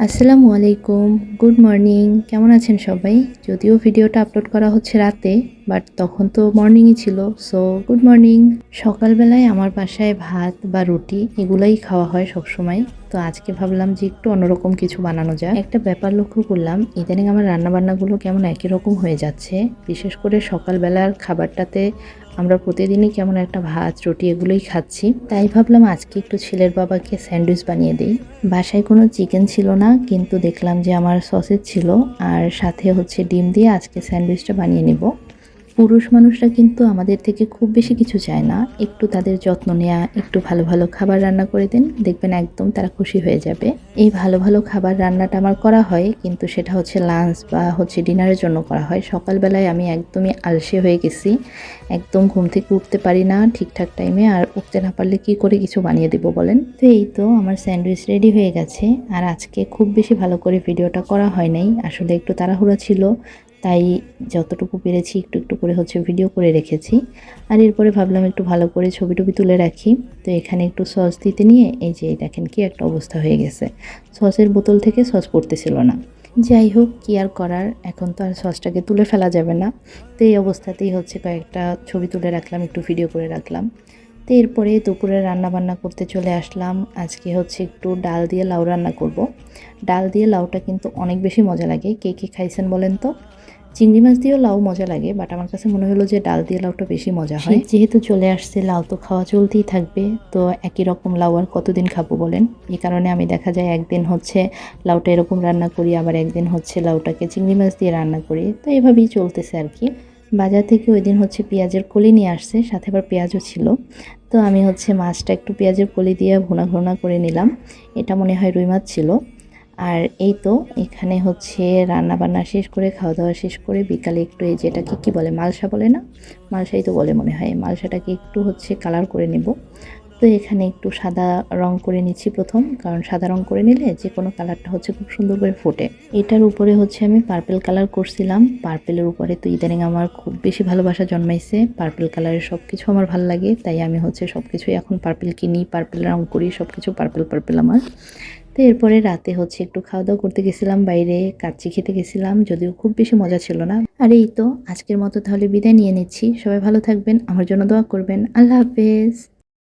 আসসালামু আলাইকুম, good morning. কেমন আছেন সবাই? যদিও ভিডিওটা আপলোড করা হচ্ছে রাতে বাট তখন তো মর্নিংই ছিল সো গুড মর্নিং সকালবেলায় আমার বাসায় ভাত বা রুটি এগুলাই খাওয়া হয় সব সময় তো আজকে ভাবলাম যে একটু অন্যরকম কিছু বানানো যায় একটা ব্যাপার লক্ষ্য করলাম, ইদানিং আমার রান্নাবান্নাগুলো কেমন একই রকম হয়ে যাচ্ছে। বিশেষ করে সকালবেলার খাবারটাতে আমরা প্রতিদিনই কেমন একটা ভাত, রুটি এগুলোই খাচ্ছি। তাই ভাবলাম আজকে একটু ছেলের বাবাকে স্যান্ডউইচ বানিয়ে দিই। বাসায় কোনো চিকেন ছিল না, কিন্তু দেখলাম যে আমার সসেজ ছিল। আর সাথে হচ্ছে ডিম দিয়ে আজকে স্যান্ডউইচটা বানিয়ে নেব। পুরুষ মানুষরা কিন্তু আমাদের থেকে খুব বেশি কিছু চায় না। একটু তাদের যত্ন নেওয়া একটু ভালো ভালো খাবার রান্না করে দেন, দেখবেন একদম তারা খুশি হয়ে যাবে। এই ভালো ভালো খাবার রান্নাটা আমার করা হয়, কিন্তু সেটা হচ্ছে লাঞ্চ বা হচ্ছে ডিনারের জন্য করা হয়। সকালবেলায় আমি একদমই আলসে হয়ে গেছি, একদম ঘুম থেকে উঠতে পারি না ঠিকঠাক টাইমে আর উঠতে না পারলে কি করে কিছু বানিয়ে দেবো বলেন? তো এই তো আমার স্যান্ডউইচ রেডি হয়ে গেছে, আর আজকে খুব বেশি ভালো করে ভিডিওটা করা হয় নাই। আসলে একটু তাড়াহুড়া ছিল, তাই যতটুকু পেরেছি একটু একটু করে হচ্ছে ভিডিও করে রেখেছি। আর এরপরে ভাবলাম একটু ভালো করে ছবি টবি তুলে রাখি। তো এখানে একটু সস দিতে নিয়ে এই যে দেখেন কি একটা অবস্থা হয়ে গেছে। সসের বোতল থেকে সস পড়তেছিল না। যাই হোক, কি আর করার? এখন তো আর সসটাকে তুলে ফেলা যাবে না। তো এই অবস্থাতেই হচ্ছে কয়েকটা ছবি তুলে রাখলাম, একটু ভিডিও করে রাখলাম। তো এরপরে দুপুরে রান্না বান্না করতে চলে আসলাম। আজকে হচ্ছে একটু ডাল দিয়ে লাউ রান্না করব। ডাল দিয়ে লাউটা কিন্তু অনেক বেশি মজা লাগে। কে কে খাইছেন বলেন তো? চিংড়ি মাছ দিয়েও লাউ মজা লাগে বাট আমার কাছে মনে হলো যে ডাল দিয়ে লাউটা বেশি মজা হয়। যেহেতু চলে আসছে লাউ তো খাওয়া চলতেই থাকবে তো একই রকম লাউ আর কতদিন খাব বলেন? এই কারণে আমি দেখা যায় একদিন হচ্ছে লাউটা এরকম রান্না করি আবার একদিন হচ্ছে লাউটাকে চিংড়ি মাছ দিয়ে রান্না করি তো এভাবেই চলতেছে আর কি। বাজার থেকে ওই দিন হচ্ছে পেঁয়াজের কলি নিয়ে আসছে সাথে আবার পেঁয়াজও ছিল। তো আমি হচ্ছে মাছটা একটু পেঁয়াজের কলি দিয়ে ভুনা ঘুনা করে নিলাম। এটা মনে হয় রুই মাছ ছিল। আর এই তো, এখানে হচ্ছে রান্না বান্না শেষ করে খাওয়া দাওয়া শেষ করে, বিকালে একটু এই যেটাকে কি বলে, মালসা বলে না? মালসাই তো বলে মনে হয় মালসাটাকে একটু হচ্ছে কালার করে নেব। তো এখানে একটু সাদা রং করে নিচ্ছি প্রথম, কারণ সাদা রং করে নিলে যে কোনো কালারটা হচ্ছে খুব সুন্দর করে ফোটে। এটার উপরে হচ্ছে আমি পার্পেল কালার করছিলাম পার্পেলের উপরে তো ইদানিং আমার খুব বেশি ভালোবাসা জন্মাইছে পার্পেল কালারের সব কিছু আমার ভালো লাগে, তাই আমি হচ্ছে সব কিছুই এখন পার্পেল কিনি পার্পেল রং করি সব কিছু পার্পেল পার্পেল আমার। তো এরপরে রাতে হচ্ছে একটু খাওয়া দাওয়া করতে গেছিলাম, বাইরে কাচ্চি খেতে গেছিলাম, যদিও খুব বেশি মজা ছিল না। আর এই তো, আজকের মতো তাহলে বিদায় নিয়ে নিচ্ছি। সবাই ভালো থাকবেন, আমার জন্য দোয়া করবেন। আল্লাহ হাফেজ।